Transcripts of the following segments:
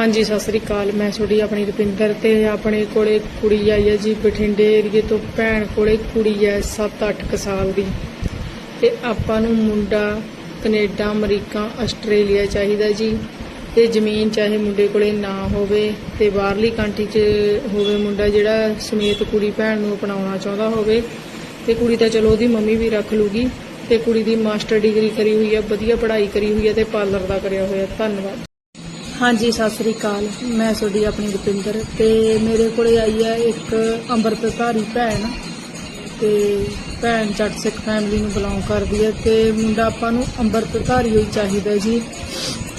ਹਾਂਜੀ, ਸਤਿ ਸ੍ਰੀ ਅਕਾਲ। ਮੈਂ ਤੁਹਾਡੀ ਆਪਣੀ ਰੁਪਿੰਦਰ ਤੇ ਆਪਣੇ ਕੋਲੇ ਕੁੜੀ ਆਈ ਹੈ ਜੀ, ਬਠਿੰਡੇ ਏਰੀਏ ਤੋਂ ਭੈਣ ਕੋਲੇ ਕੁੜੀ ਹੈ 7-8 ਸਾਲ ਦੀ। ਤੇ ਆਪਾਂ ਨੂੰ ਮੁੰਡਾ ਕੈਨੇਡਾ, ਅਮਰੀਕਾ, ਆਸਟ੍ਰੇਲੀਆ ਚਾਹੀਦਾ ਜੀ। ਤੇ ਜ਼ਮੀਨ ਚਾਹੇ ਮੁੰਡੇ ਕੋਲੇ ਨਾ ਹੋਵੇ ਤੇ ਬਾਹਰਲੀ ਕੰਟਰੀ 'ਚ ਹੋਵੇ ਮੁੰਡਾ ਜਿਹੜਾ ਸਮੇਤ ਕੁੜੀ ਭੈਣ ਨੂੰ ਅਪਣਾਉਣਾ ਚਾਹੁੰਦਾ ਹੋਵੇ। ਤੇ ਕੁੜੀ ਤਾਂ ਚਲੋ ਉਹਦੀ ਮੰਮੀ ਵੀ ਰੱਖ ਲੂਗੀ। ਤੇ ਕੁੜੀ ਦੀ ਮਾਸਟਰ ਡਿਗਰੀ ਕਰੀ ਹੋਈ ਹੈ, ਵਧੀਆ ਪੜ੍ਹਾਈ ਕਰੀ ਹੋਈ ਹੈ ਤੇ ਪਾਰਲਰ ਦਾ ਕਰਿਆ ਹੋਇਆ। ਧੰਨਵਾਦ। ਹਾਂਜੀ, ਸਤਿ ਸ੍ਰੀ ਅਕਾਲ। ਮੈਂ ਤੁਹਾਡੀ ਆਪਣੀ ਰੁਪਿੰਦਰ ਤੇ ਮੇਰੇ ਕੋਲੇ ਆਈ ਹੈ ਇੱਕ ਅੰਮ੍ਰਿਤਧਾਰੀ ਭੈਣ ਤੇ ਭੈਣ ਜੱਟ ਸਿੱਖ ਫੈਮਿਲੀ ਨੂੰ ਬਿਲੋਂਗ ਕਰਦੀ ਹੈ ਤੇ ਮੁੰਡਾ ਆਪਾਂ ਨੂੰ ਅੰਮ੍ਰਿਤਧਾਰੀ ਹੋਈ ਚਾਹੀਦਾ ਜੀ।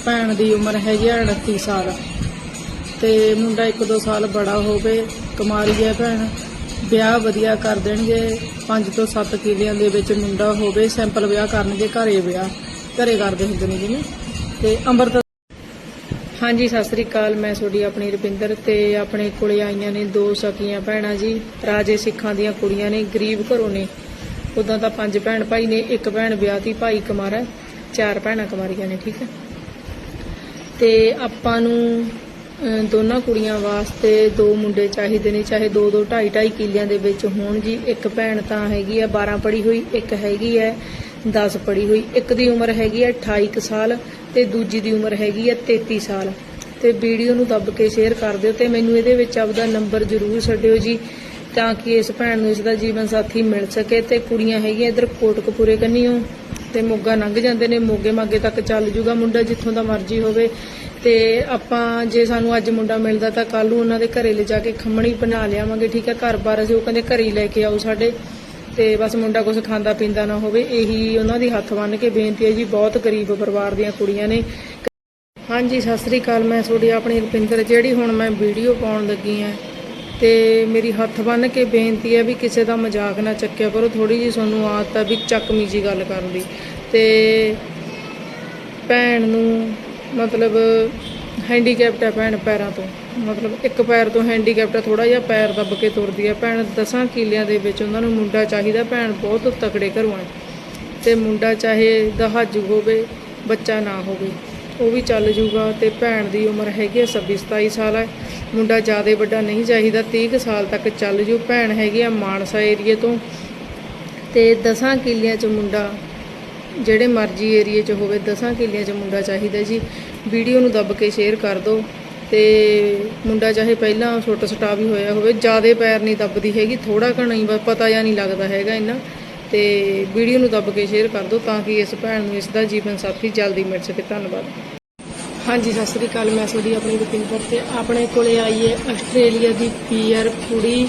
ਭੈਣ ਦੀ ਉਮਰ ਹੈਗੀ ਹੈ 29 ਸਾਲ ਤੇ ਮੁੰਡਾ 1-2 ਸਾਲ ਬੜਾ ਹੋਵੇ, ਕੁਮਾਰੀ ਹੈ ਭੈਣ, ਵਿਆਹ ਵਧੀਆ ਕਰ ਦੇਣਗੇ 5 ਤੋਂ 7 ਕਿਲਿਆਂ ਦੇ ਵਿੱਚ ਮੁੰਡਾ ਹੋਵੇ ਸਿੰਪਲ ਵਿਆਹ ਕਰਨਗੇ, ਘਰੇ ਵਿਆਹ, ਘਰੇ ਕਰਦੇ ਹੁੰਦੇ ਨੇ ਜਿਵੇਂ ਤੇ ਅੰਮ੍ਰਿਤ ਹਾਂਜੀ, ਸਤਿ ਸ੍ਰੀ ਅਕਾਲ। ਮੈਂ ਤੁਹਾਡੀ ਆਪਣੀ ਰੁਪਿੰਦਰ ਤੇ ਆਪਣੇ ਕੋਲੇ ਆਈਆਂ ਨੇ ਦੋ ਸਕੀਆਂ ਭੈਣਾਂ ਜੀ। ਰਾਜੇ ਸਿੱਖਾਂ ਦੀਆਂ ਕੁੜੀਆਂ ਨੇ, ਗਰੀਬ ਘਰੋਂ ਨੇ। ਉਦਾਂ ਤਾਂ ਪੰਜ ਭੈਣ ਭਾਈ ਨੇ, ਇੱਕ ਭੈਣ ਵਿਆਹਤੀ ਭਾਈ ਕੁਮਾਰਾ, ਚਾਰ ਭੈਣਾਂ ਕੁਮਾਰੀਆਂ ਨੇ, ਠੀਕ ਹੈ। ਤੇ ਆਪਾਂ ਨੂੰ ਦੋਨਾਂ ਕੁੜੀਆਂ ਵਾਸਤੇ ਦੋ ਮੁੰਡੇ ਚਾਹੀਦੇ ਨੇ, ਚਾਹੇ ਦੋ ਦੋ ਢਾਈ ਢਾਈ ਕਿੱਲਿਆਂ ਦੇ ਵਿੱਚ ਹੋਣ ਜੀ। ਇੱਕ ਭੈਣ ਤਾਂ ਹੈਗੀ ਆ 12 ਪੜ੍ਹੀ ਹੋਈ, ਇੱਕ ਹੈਗੀ ਹੈ। 10 ਪੜ੍ਹੀ ਹੋਈ। ਇੱਕ ਦੀ ਉਮਰ ਹੈਗੀ ਹੈ 28 ਕੁ ਸਾਲ ਤੇ ਦੂਜੀ ਦੀ ਉਮਰ ਹੈਗੀ ਹੈ 33 ਸਾਲ। ਤੇ ਵੀਡੀਓ ਨੂੰ ਦੱਬ ਕੇ ਸ਼ੇਅਰ ਕਰ ਦਿਓ ਤੇ ਮੈਨੂੰ ਇਹਦੇ ਵਿੱਚ ਆਪਦਾ ਨੰਬਰ ਜ਼ਰੂਰ ਛੱਡਿਓ ਜੀ, ਤਾਂ ਕਿ ਇਸ ਭੈਣ ਨੂੰ ਇਸ ਦਾ ਜੀਵਨ ਸਾਥੀ ਮਿਲ ਸਕੇ। ਤੇ ਕੁੜੀਆਂ ਹੈਗੀਆਂ ਇਧਰ ਕੋਟਕਪੂਰੇ ਕੰਨੀਓ, ਤੇ ਮੋਗਾ ਲੰਘ ਜਾਂਦੇ ਨੇ, ਮੋਗੇ ਮਾਗੇ ਤੱਕ ਚੱਲ ਜੂਗਾ ਮੁੰਡਾ, ਜਿੱਥੋਂ ਦਾ ਮਰਜ਼ੀ ਹੋਵੇ। ਤੇ ਆਪਾਂ ਜੇ ਸਾਨੂੰ ਅੱਜ ਮੁੰਡਾ ਮਿਲਦਾ ਤਾਂ ਕੱਲ ਨੂੰ ਉਹਨਾਂ ਦੇ ਘਰੇ ਲੈ ਜਾ ਕੇ ਖੰਮਣੀ ਬਣਾ ਲਿਆਵਾਂਗੇ, ਠੀਕ ਹੈ? ਘਰ-ਬਾਰ ਅਸੀਂ ਉਹ ਕਹਿੰਦੇ ਘਰੇ ਹੀ ਲੈ ਕੇ ਆਓ ਸਾਡੇ। ਤੇ ਬਸ ਮੁੰਡਾ ਕੁਝ ਖਾਂਦਾ ਪੀਂਦਾ ਨਾ ਹੋਵੇ, ਇਹੀ ਉਹਨਾਂ ਦੀ ਹੱਥ ਬੰਨ੍ਹ ਕੇ ਬੇਨਤੀ ਹੈ ਜੀ, ਬਹੁਤ ਗਰੀਬ ਪਰਿਵਾਰ ਦੀਆਂ ਕੁੜੀਆਂ ਨੇ। ਹਾਂਜੀ, ਸਤਿ ਸ੍ਰੀ ਅਕਾਲ, ਮੈਂ ਤੁਹਾਡੀ ਆਪਣੀ ਰੁਪਿੰਦਰ, ਜਿਹੜੀ ਹੁਣ ਮੈਂ ਵੀਡੀਓ ਪਾਉਣ ਲੱਗੀ ਆ ਤੇ ਮੇਰੀ ਹੱਥ ਬੰਨ੍ਹ ਕੇ ਬੇਨਤੀ ਹੈ ਵੀ ਕਿਸੇ ਦਾ ਮਜ਼ਾਕ ਨਾ ਚੱਕਿਆ ਕਰੋ ਥੋੜੀ ਜੀ ਤੁਹਾਨੂੰ ਆਦਤ ਆ ਵੀ ਚੱਕਮੀ ਜੀ ਗੱਲ ਕਰਨ ਦੀ। ਤੇ ਭੈਣ ਨੂੰ ਮਤਲਬ ਹੈਂਡੀਕੈਪਟ ਹੈ ਭੈਣ ਪੈਰਾਂ ਤੋਂ। ਮਤਲਬ ਇੱਕ ਪੈਰ ਤੋਂ ਹੈਂਡੀਕੈਪਟ ਹੈ ਥੋੜਾ ਜਿਹਾ ਪੈਰ ਦੱਬ ਕੇ ਤੁਰਦੀ ਹੈ ਭੈਣ ਦਸਾਂ ਕਿੱਲਿਆਂ ਦੇ ਵਿੱਚ ਉਹਨਾਂ ਨੂੰ ਮੁੰਡਾ ਚਾਹੀਦਾ, ਭੈਣ ਬਹੁਤ ਤਕੜੇ ਘਰੋਂ ਹੈ ਤੇ ਮੁੰਡਾ ਚਾਹੇ ਦਹਾਜੂ ਹੋਵੇ, ਬੱਚਾ ਨਾ ਹੋਵੇ, ਉਹ ਵੀ ਚੱਲ ਜੂਗਾ। ਤੇ ਭੈਣ ਦੀ ਉਮਰ ਹੈਗੀ ਹੈ 26 27 ਸਾਲ ਹੈ ਮੁੰਡਾ ਜ਼ਿਆਦਾ ਵੱਡਾ ਨਹੀਂ ਚਾਹੀਦਾ 30 ਕੁ ਸਾਲ ਤੱਕ ਚੱਲ ਜੂ। ਭੈਣ ਹੈਗੀ ਆ ਮਾਨਸਾ ਏਰੀਏ ਤੋਂ। ਤੇ ਦਸਾਂ ਕਿੱਲਿਆਂ 'ਚ ਮੁੰਡਾ ਜਿਹੜੇ ਮਰਜ਼ੀ ਏਰੀਏ 'ਚ ਹੋਵੇ, ਦਸਾਂ ਕਿੱਲਿਆਂ 'ਚ ਮੁੰਡਾ ਚਾਹੀਦਾ ਜੀ। ਵੀਡੀਓ ਨੂੰ ਦੱਬ ਕੇ ਸ਼ੇਅਰ ਕਰ ਦਿਓ ਤੇ ਮੁੰਡਾ ਚਾਹੇ ਪਹਿਲਾਂ ਛੋਟਾ ਛੋਟਾ ਵੀ ਹੋਇਆ ਹੋਵੇ, ਜਿਆਦੇ ਪੈਰ ਨਹੀਂ ਦੱਬਦੀ ਹੈਗੀ ਥੋੜਾ ਘਣਾ ਹੀ ਪਤਾ ਜਾਂ ਨਹੀਂ ਲੱਗਦਾ ਹੈਗਾ ਇੰਨਾ। ਤੇ ਵੀਡੀਓ ਨੂੰ ਦੱਬ ਕੇ ਸ਼ੇਅਰ ਕਰ ਦਿਓ ਤਾਂ ਕਿ ਇਸ ਭੈਣ ਨੂੰ ਇਸ ਦਾ ਜੀਵਨ ਸਾਥੀ ਜਲਦੀ ਮਿਲ ਸਕੇ। ਧੰਨਵਾਦ। ਹਾਂਜੀ, ਸਤਿ ਸ੍ਰੀ ਅਕਾਲ। ਮੈਂ ਤੁਹਾਡੀ ਆਪਣੀ ਰੁਪਿੰਦਰ ਤੇ ਆਪਣੇ ਕੋਲੇ ਆਈ ਹੈ ਆਸਟ੍ਰੇਲੀਆ ਦੀ ਪੀਆਰ ਕੁੜੀ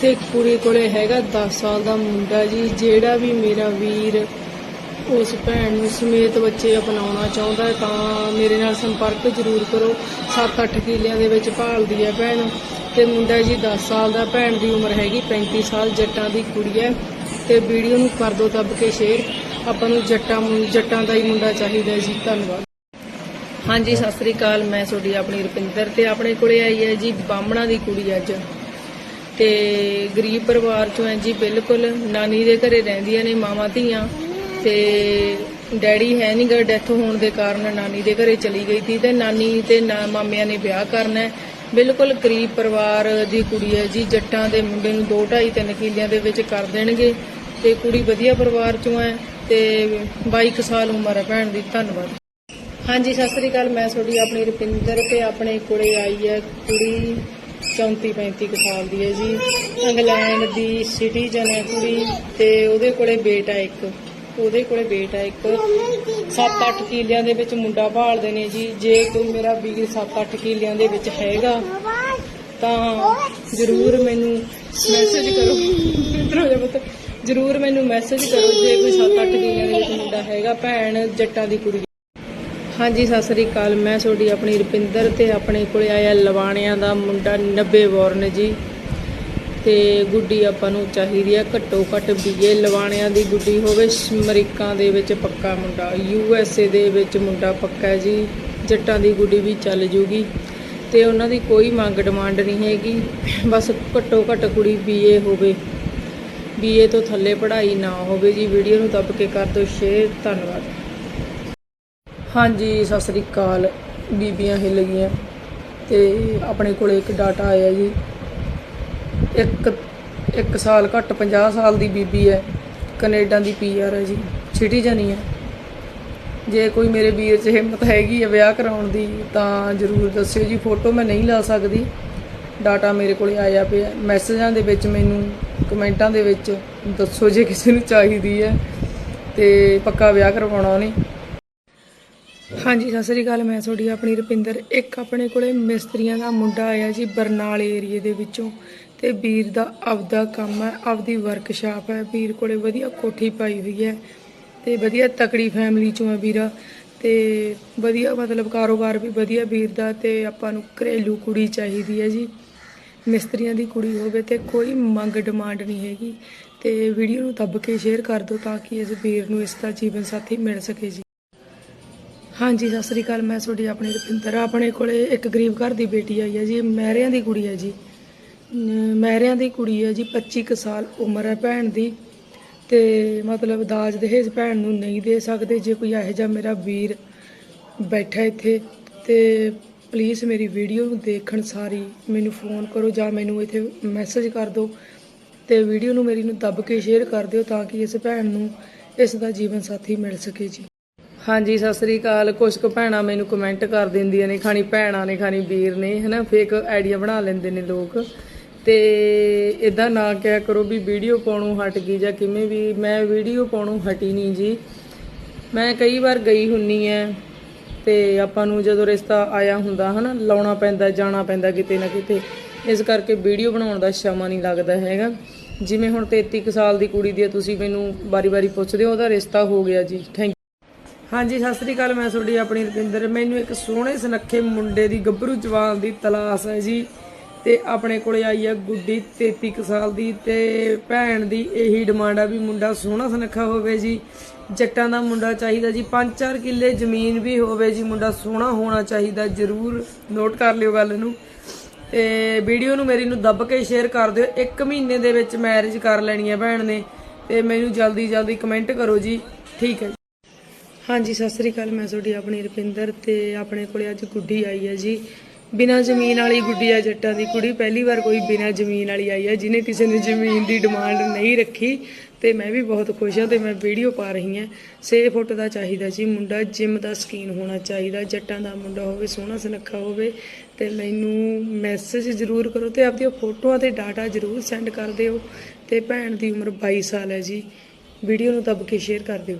ਤੇ ਕੁੜੀ ਕੋਲੇ ਹੈਗਾ 10 ਸਾਲ ਦਾ ਮੁੰਡਾ ਜੀ, ਜਿਹੜਾ ਵੀ ਮੇਰਾ ਵੀਰ ਉਸ ਭੈਣ ਨੂੰ ਸਮੇਤ ਬੱਚੇ ਅਪਣਾਉਣਾ ਚਾਹੁੰਦਾ ਹੈ ਤਾਂ ਮੇਰੇ ਨਾਲ ਸੰਪਰਕ ਜ਼ਰੂਰ ਕਰੋ। 7-8 ਕਿੱਲਿਆਂ ਦੇ ਵਿੱਚ ਭਾਲਦੀ ਹੈ ਭੈਣ ਤੇ ਮੁੰਡਾ ਜੀ 10 ਸਾਲ ਦਾ। ਭੈਣ ਦੀ ਉਮਰ ਹੈਗੀ 35 ਸਾਲ, ਜੱਟਾਂ ਦੀ ਕੁੜੀ ਹੈ ਤੇ ਵੀਡੀਓ ਨੂੰ ਕਰ ਦਿਓ ਦੱਬ ਕੇ ਸ਼ੇਅਰ ਆਪਾਂ ਨੂੰ ਜੱਟਾਂ ਮੁੰ- ਜੱਟਾਂ ਦਾ ਹੀ ਮੁੰਡਾ ਚਾਹੀਦਾ ਜੀ। ਧੰਨਵਾਦ। ਹਾਂਜੀ, ਸਤਿ ਸ੍ਰੀ ਅਕਾਲ। ਮੈਂ ਤੁਹਾਡੀ ਆਪਣੀ ਰੁਪਿੰਦਰ ਤੇ ਆਪਣੇ ਕੋਲੇ ਆਈ ਹੈ ਜੀ, ਬਾਹਮਣਾ ਦੀ ਕੁੜੀ ਅੱਜ। ਤੇ ਗਰੀਬ ਪਰਿਵਾਰ ਚੋਂ ਹੈ ਜੀ, ਬਿਲਕੁਲ। ਨਾਨੀ ਦੇ ਘਰੇ ਰਹਿੰਦੀਆਂ ਨੇ ਮਾਵਾਂ ਧੀਆਂ। ਤੇ ਡੈਡੀ ਹੈ ਨਹੀਂ ਗਾ, ਡੈਥ ਹੋਣ ਦੇ ਕਾਰਨ ਨਾਨੀ ਦੇ ਘਰੇ ਚਲੀ ਗਈ ਸੀ ਤੇ ਨਾਨੀ ਤੇ ਨਾ- ਮਾਮਿਆਂ ਨੇ ਵਿਆਹ ਕਰਨਾ ਹੈ। ਬਿਲਕੁਲ ਗਰੀਬ ਪਰਿਵਾਰ ਦੀ ਕੁੜੀ ਹੈ ਜੀ, ਜੱਟਾਂ ਦੇ ਮੁੰਡੇ ਨੂੰ 2 2.5 3 ਕਿੱਲਿਆਂ ਦੇ ਵਿੱਚ ਕਰ ਦੇਣਗੇ ਤੇ ਕੁੜੀ ਵਧੀਆ ਪਰਿਵਾਰ ਚੋਂ ਹੈ ਤੇ 22 ਕੁ ਸਾਲ ਉਮਰ ਹੈ ਭੈਣ ਦੀ, ਧੰਨਵਾਦ। ਹਾਂਜੀ, ਸਤਿ ਸ੍ਰੀ ਅਕਾਲ, ਮੈਂ ਤੁਹਾਡੀ ਆਪਣੀ ਰੁਪਿੰਦਰ ਤੇ ਆਪਣੇ ਕੋਲੇ ਆਈ ਹੈ ਕੁੜੀ 34 35 ਕੁ ਸਾਲ ਦੀ ਹੈ ਜੀ। ਇੰਗਲੈਂਡ ਦੀ ਸਿਟੀਜ਼ਨ ਹੈ ਕੁੜੀ ਤੇ ਉਹਦੇ ਕੋਲੇ ਬੇਟਾ ਇੱਕ। ਉਹਦੇ ਕੋਲੇ ਬੇਟਾ ਇੱਕ। 7-8 ਕਿੱਲਿਆਂ ਦੇ ਵਿੱਚ ਮੁੰਡਾ ਭਾਲਦੇ ਨੇ ਜੀ। ਜੇ ਕੋਈ ਮੇਰਾ ਵੀਰ 7-8 ਕਿੱਲਿਆਂ ਦੇ ਵਿੱਚ ਹੈਗਾ, ਤਾਂ ਜ਼ਰੂਰ ਮੈਨੂੰ ਮੈਸੇਜ ਕਰੋ। ਇੱਧਰ ਹੋ ਜਾ ਜ਼ਰੂਰ ਮੈਨੂੰ ਮੈਸੇਜ ਕਰੋ ਜੇ ਕੋਈ 7-8 ਕਿੱਲਿਆਂ ਦੇ ਵਿੱਚ ਮੁੰਡਾ ਹੈਗਾ, ਭੈਣ ਜੱਟਾਂ ਦੀ ਕੁੜੀ। ਹਾਂਜੀ, ਸਤਿ ਸ੍ਰੀ ਅਕਾਲ। ਮੈਂ ਤੁਹਾਡੀ ਆਪਣੀ ਰੁਪਿੰਦਰ ਤੇ ਆਪਣੇ ਕੋਲੇ ਆਇਆ ਲਵਾਣਿਆਂ ਦਾ ਮੁੰਡਾ 90 ਬੋਰਨ ਜੀ। ਤੇ ਗੁੱਡੀ ਆਪਾਂ ਨੂੰ ਚਾਹੀਦੀ ਹੈ ਘੱਟੋ ਘੱਟ ਬੀਏ ਲਵਾਣਿਆਂ ਦੀ ਗੁੱਡੀ ਹੋਵੇ। ਅਮਰੀਕਾ ਦੇ ਵਿੱਚ ਪੱਕਾ ਮੁੰਡਾ, ਯੂ ਐਸ ਏ ਦੇ ਵਿੱਚ ਮੁੰਡਾ ਪੱਕਾ ਹੈ ਜੀ। ਜੱਟਾਂ ਦੀ ਗੁੱਡੀ ਵੀ ਚੱਲ ਜੂਗੀ ਤੇ ਉਹਨਾਂ ਦੀ ਕੋਈ ਮੰਗ ਡਿਮਾਂਡ ਨਹੀਂ ਹੈਗੀ। ਬਸ ਘੱਟੋ ਘੱਟ ਕੁੜੀ ਬੀਏ ਹੋਵੇ। ਬੀਏ ਤੋਂ ਥੱਲੇ ਪੜ੍ਹਾਈ ਨਾ ਹੋਵੇ ਜੀ। ਵੀਡੀਓ ਨੂੰ ਦੱਬ ਕੇ ਕਰ ਦਿਓ। ਸ਼ੇਅਰ। ਧੰਨਵਾਦ। ਹਾਂਜੀ, ਸਤਿ ਸ੍ਰੀ ਅਕਾਲ। ਬੀਬੀਆਂ ਹਿੱਲ ਗਈਆਂ ਤੇ ਆਪਣੇ ਕੋਲੇ ਇੱਕ ਡਾਟਾ ਆਇਆ ਜੀ। ਇੱਕ ਇੱਕ ਸਾਲ ਘੱਟ 50 ਸਾਲ ਦੀ ਬੀਬੀ ਹੈ। ਕੈਨੇਡਾ ਦੀ ਪੀਆਰ ਹੈ ਜੀ। ਸਿਟੀਜ਼ਨ ਹੀ ਹੈ। ਜੇ ਕੋਈ ਮੇਰੇ ਵੀਰ 'ਚ ਹਿੰਮਤ ਹੈਗੀ ਹੈ ਵਿਆਹ ਕਰਾਉਣ ਦੀ, ਤਾਂ ਜ਼ਰੂਰ ਦੱਸਿਓ ਜੀ। ਫੋਟੋ ਮੈਂ ਨਹੀਂ ਲਾ ਸਕਦੀ। ਡਾਟਾ ਮੇਰੇ ਕੋਲੇ ਆਇਆ ਪਿਆ। ਮੈਸੇਜਾਂ ਦੇ ਵਿੱਚ ਮੈਨੂੰ, ਕਮੈਂਟਾਂ ਦੇ ਵਿੱਚ ਦੱਸੋ ਜੇ ਕਿਸੇ ਨੂੰ ਚਾਹੀਦੀ ਹੈ ਤੇ ਪੱਕਾ ਵਿਆਹ ਕਰਵਾਉਣਾ ਉਹਨੇ। ਹਾਂਜੀ, ਸਤਿ ਸ੍ਰੀ ਅਕਾਲ। ਮੈਂ ਤੁਹਾਡੀ ਆਪਣੀ ਰੁਪਿੰਦਰ। ਇੱਕ ਆਪਣੇ ਕੋਲੇ ਮਿਸਤਰੀਆਂ ਦਾ ਮੁੰਡਾ ਆਇਆ ਜੀ ਬਰਨਾਲੇ ਏਰੀਏ ਦੇ ਵਿੱਚੋਂ। ਤੇ ਵੀਰ ਦਾ ਆਪਦਾ ਕੰਮ ਹੈ, ਆਪਦੀ ਵਰਕਸ਼ਾਪ ਹੈ। ਵੀਰ ਕੋਲੇ ਵਧੀਆ ਕੋਠੀ ਪਾਈ ਹੋਈ ਹੈ ਤੇ ਵਧੀਆ ਤਕੜੀ ਫੈਮਿਲੀ ਚੋਂ ਹੈ ਵੀਰਾ ਤੇ ਵਧੀਆ ਮਤਲਬ ਕਾਰੋਬਾਰ ਵੀ ਵਧੀਆ ਵੀਰ ਦਾ ਤੇ ਆਪਾਂ ਨੂੰ ਘਰੇਲੂ ਕੁੜੀ ਚਾਹੀਦੀ ਹੈ ਜੀ। ਮਿਸਤਰੀਆਂ ਦੀ ਕੁੜੀ ਹੋਵੇ ਤੇ ਕੋਈ ਮੰਗ ਡਿਮਾਂਡ ਨਹੀਂ ਹੈਗੀ ਤੇ ਵੀਡੀਓ ਨੂੰ ਦੱਬ ਕੇ ਸ਼ੇਅਰ ਕਰ ਦਿਓ ਤਾਂ ਕਿ ਇਸ ਵੀਰ ਨੂੰ ਇਸ ਦਾ ਜੀਵਨ ਸਾਥੀ ਮਿਲ ਸਕੇ ਜੀ। ਹਾਂਜੀ, ਸਤਿ ਸ੍ਰੀ ਅਕਾਲ। ਮੈਂ ਤੁਹਾਡੀ ਆਪਣੀ ਰੁਪਿੰਦਰ ਆਪਣੇ ਕੋਲੇ ਇੱਕ ਗਰੀਬ ਘਰ ਦੀ ਬੇਟੀ ਆਈ ਹੈ ਜੀ, ਮਹਿਰਿਆਂ ਦੀ ਕੁੜੀ ਹੈ ਜੀ। ਮਹਿਰਿਆਂ ਦੀ ਕੁੜੀ ਹੈ ਜੀ 25 ਕੁ ਸਾਲ ਉਮਰ ਹੈ ਭੈਣ ਦੀ ਤੇ ਮਤਲਬ ਦਾਜ ਦਹੇਜ ਭੈਣ ਨੂੰ ਨਹੀਂ ਦੇ ਸਕਦੇ, ਜੇ ਕੋਈ ਇਹੋ ਜਿਹਾ ਮੇਰਾ ਵੀਰ ਬੈਠਾ ਇੱਥੇ ਤੇ ਪਲੀਜ਼ ਮੇਰੀ ਵੀਡੀਓ ਨੂੰ ਦੇਖਣ ਸਾਰੀ, ਮੈਨੂੰ ਫੋਨ ਕਰੋ ਜਾਂ ਮੈਨੂੰ ਇੱਥੇ ਮੈਸੇਜ ਕਰ ਦਿਓ ਤੇ ਵੀਡੀਓ ਨੂੰ ਮੇਰੀ ਨੂੰ ਦੱਬ ਕੇ ਸ਼ੇਅਰ ਕਰ ਦਿਓ ਤਾਂ ਕਿ ਇਸ ਭੈਣ ਨੂੰ ਇਸ ਦਾ ਜੀਵਨ ਸਾਥੀ ਮਿਲ ਸਕੇ ਜੀ। ਹਾਂਜੀ, ਸਤਿ ਸ੍ਰੀ ਅਕਾਲ। ਕੁਝ ਕੁ ਭੈਣਾਂ ਮੈਨੂੰ ਕਮੈਂਟ ਕਰ ਦਿੰਦੀਆਂ ਨੇ, ਖਾਣੀ ਭੈਣਾਂ ਨੇ, ਖਾਣੀ ਵੀਰ ਨੇ, ਹਨਾ ਫੇਕ ਆਈਡੀਆ ਬਣਾ ਲੈਂਦੇ ਨੇ ਲੋਕ। ਤੇ ਇਦਾਂ ਨਾ ਕਿਹਾ ਕਰੋ ਵੀ ਵੀਡੀਓ ਪਾਉਣੋਂ ਹਟ ਗਈ ਜਾਂ ਕਿਵੇਂ ਵੀ ਮੈਂ ਵੀਡੀਓ ਪਾਉਣੋਂ ਹਟੀ ਨਹੀਂ ਜੀ। ਮੈਂ ਕਈ ਵਾਰ ਗਈ ਹੁੰਨੀ ਐ ਤੇ ਆਪਾਂ ਨੂੰ ਜਦੋਂ ਰਿਸ਼ਤਾ ਆਇਆ ਹੁੰਦਾ ਹਨਾ ਲਾਉਣਾ ਪੈਂਦਾ ਜਾਣਾ ਪੈਂਦਾ ਕਿਤੇ ਨਾ ਕਿਤੇ ਇਸ ਕਰਕੇ ਵੀਡੀਓ ਬਣਾਉਣ ਦਾ ਸਮਾਂ ਨਹੀਂ ਲੱਗਦਾ ਹੈਗਾ। ਜਿਵੇਂ ਹੁਣ 33 ਕੁ ਸਾਲ ਦੀ ਕੁੜੀ ਦੀ ਆ, ਤੁਸੀਂ ਮੈਨੂੰ ਬਾਰੀ-ਬਾਰੀ ਪੁੱਛਦੇ ਹੋ ਉਹਦਾ ਰਿਸ਼ਤਾ ਹੋ ਗਿਆ ਜੀ। ਥੈਂਕ ਹਾਂਜੀ ਸਤਿ ਸ੍ਰੀ ਅਕਾਲ ਮੈਂ ਤੁਹਾਡੀ ਆਪਣੀ ਰਵਿੰਦਰ ਮੈਨੂੰ ਇੱਕ ਸੋਹਣੇ ਸੁਨੱਖੇ ਮੁੰਡੇ ਦੀ ਗੱਭਰੂ ਜਵਾਨ ਦੀ ਤਲਾਸ਼ ਹੈ ਜੀ। ਤੇ ਆਪਣੇ ਕੋਲੇ ਆਈ ਆ ਗੁੱਡੀ 33 ਕੁ ਸਾਲ ਦੀ ਤੇ ਭੈਣ ਦੀ ਇਹੀ ਡਿਮਾਂਡ ਆ ਵੀ ਮੁੰਡਾ ਸੋਹਣਾ ਸੁਨੱਖਾ ਹੋਵੇ ਜੀ, ਜੱਟਾਂ ਦਾ ਮੁੰਡਾ ਚਾਹੀਦਾ ਜੀ 5-4 ਕਿੱਲੇ ਜ਼ਮੀਨ ਵੀ ਹੋਵੇ ਜੀ, ਮੁੰਡਾ ਸੋਹਣਾ ਹੋਣਾ ਚਾਹੀਦਾ, ਜਰੂਰ ਨੋਟ ਕਰ ਲਿਓ ਗੱਲ ਨੂੰ। ਤੇ ਵੀਡੀਓ ਨੂੰ ਮੇਰੀ ਨੂੰ ਦੱਬ ਕੇ ਸ਼ੇਅਰ ਕਰ ਦਿਓ, ਇੱਕ ਮਹੀਨੇ ਦੇ ਵਿੱਚ ਮੈਰਿਜ ਕਰ ਲੈਣੀ ਹੈ ਭੈਣ ਨੇ, ਤੇ ਮੈਨੂੰ ਜਲਦੀ ਜਲਦੀ ਕਮੈਂਟ ਕਰੋ ਜੀ, ਠੀਕ ਹੈ ਹਾਂਜੀ, ਸਤਿ ਸ੍ਰੀ ਅਕਾਲ, ਮੈਂ ਤੁਹਾਡੀ ਆਪਣੀ ਰੁਪਿੰਦਰ ਤੇ ਆਪਣੇ ਕੋਲੇ ਅੱਜ ਗੁੱਡੀ ਆਈ ਹੈ ਜੀ। ਬਿਨਾਂ ਜ਼ਮੀਨ ਵਾਲੀ ਗੁੱਡੀਆ ਜੱਟਾਂ ਦੀ ਕੁੜੀ ਪਹਿਲੀ ਵਾਰ ਕੋਈ ਬਿਨਾਂ ਜ਼ਮੀਨ ਵਾਲੀ ਆਈ ਹੈ, ਜਿਹਨੇ ਕਿਸੇ ਨੇ ਜ਼ਮੀਨ ਦੀ ਡਿਮਾਂਡ ਨਹੀਂ ਰੱਖੀ। ਤੇ ਮੈਂ ਵੀ ਬਹੁਤ ਖੁਸ਼ ਹਾਂ ਤੇ ਮੈਂ ਵੀਡੀਓ ਪਾ ਰਹੀ ਹਾਂ। 6 ਫੁੱਟ ਦਾ ਚਾਹੀਦਾ ਜੀ ਮੁੰਡਾ ਜਿਮ ਦਾ ਸਕੀਨ ਹੋਣਾ ਚਾਹੀਦਾ, ਜੱਟਾਂ ਦਾ ਮੁੰਡਾ ਹੋਵੇ, ਸੋਹਣਾ ਸੁਨੱਖਾ ਹੋਵੇ। ਤੇ ਮੈਨੂੰ ਮੈਸੇਜ ਜ਼ਰੂਰ ਕਰੋ ਤੇ ਆਪਦੀਆਂ ਫੋਟੋਆਂ ਤੇ ਡਾਟਾ ਜ਼ਰੂਰ ਸੈਂਡ ਕਰ ਦਿਓ। ਤੇ ਭੈਣ ਦੀ ਉਮਰ 22 ਸਾਲ ਹੈ ਜੀ। ਵੀਡੀਓ ਨੂੰ ਦੱਬ ਕੇ ਸ਼ੇਅਰ ਕਰ ਦਿਓ।